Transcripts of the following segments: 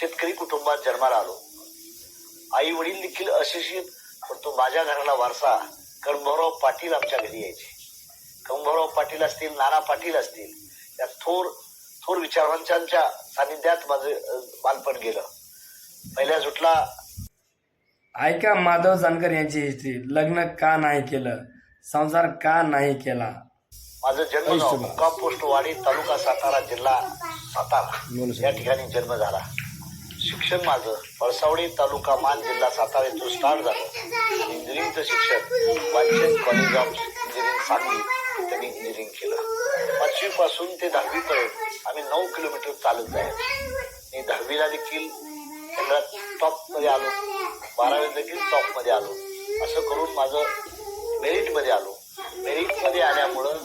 शेतकरी कुटुंबात जन्माला आलो. आई वडील देखील अशिक्षित परंतु माझ्या घराला वारसा कणभाऊराव पाटील आमच्या घरी यायचे. कणभाऊराव पाटील असतील नाना पाटील असतील या थोर थोर विचारवंतांच्या सानिध्यात माझं बालपण गेलं. पहिल्या सुटला ऐका माधव जानकर यांची हिस्ट्री. लग्न का नाही केलं? संसार का नाही केला? माझं जन्म. मुक्काम पोस्ट वाडी तालुका सातारा जिल्हा सातारा. या. ठिकाणी जन्म झाला. शिक्षण माझं. पळसावडी तालुका मान जिल्हा सातारा येथून स्टार्ट झालं. इंजिनिअरिंगचं शिक्षण. वाचन कॉलेज ऑफ इंजिनिअरिंग सांगली. त्यांनी इंजिनिअरिंग केलं. पाचवीपासून ते दहावीपर्यंत आम्ही नऊ किलोमीटर चालत जायचो. मी दहावीला देखील सगळ्यात टॉपमध्ये आलो. बारावी देखील टॉपमध्ये आलो. असं करून माझं मेरिटमध्ये आलो. मेरिटमध्ये आल्यामुळं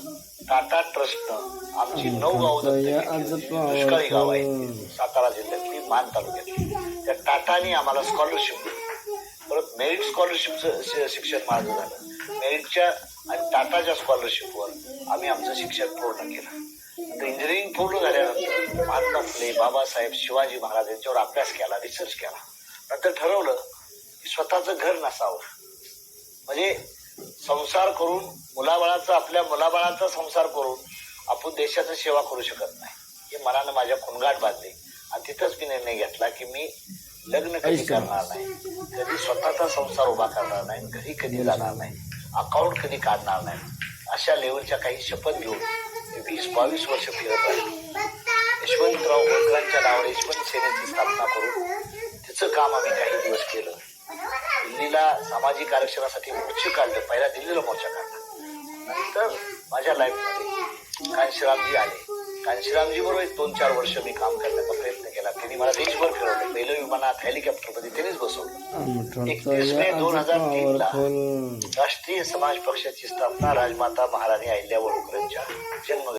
टाटा ट्रस्टनं आमची नऊ गाव दुष्काळी गाव आहे. सातारा जिल्ह्यात. मान तालुक्यात. त्या टाटाने आम्हाला स्कॉलरशिप दिली. परत मेरिट स्कॉलरशिपचं शिक्षण माझं झालं. मेरिटच्या आणि टाटाच्या स्कॉलरशिपवर आम्ही आमचं शिक्षण पूर्ण केलं. तर इंजिनिअरिंग पूर्ण झाल्यानंतर महात्मा फुले बाबासाहेब शिवाजी महाराज यांच्यावर अभ्यास केला रिसर्च केला. नंतर ठरवलं की स्वतःचं घर नसावं. म्हणजे संसार करून मुलाबाळाचा आपल्या मुलाबाळाचा संसार करून आपण देशाची सेवा करू शकत नाही. हे मनानं माझ्या खुणगाट बांधली. आणि तिथंच मी निर्णय घेतला की मी लग्न कधी. करणार नाही. कधी स्वतःचा संसार उभा करणार नाही घरी कधी जाणार नाही अकाउंट कधी काढणार नाही. अशा लेवलच्या काही शपथ घेऊन वीस बावीस वर्ष फिरत आहे. यशवंतराव होळकरांच्या नावावर यशवंत सेनेची स्थापना करून तिचं काम आम्ही काही दिवस केलं. दिल्लीला सामाजिक आरक्षणासाठी मोर्चे काढले पहिला दिल्लीला मोर्चा काढला. नंतर माझ्या लाईफमध्ये कांशीरामजी आले. कांशीरामजी बरोबर दोन चार वर्ष मी काम करण्याचा त्यांनी मला देशभर फिरवलं. पहिलं विमानात हेलिकॉप्टरमध्ये त्यांनीच बसवलं. एकतीस मे दोन हजार तीन ला राष्ट्रीय समाज पक्षाची स्थापना राजमाता महाराणी अहिल्यावळ होळकरांच्या जन्म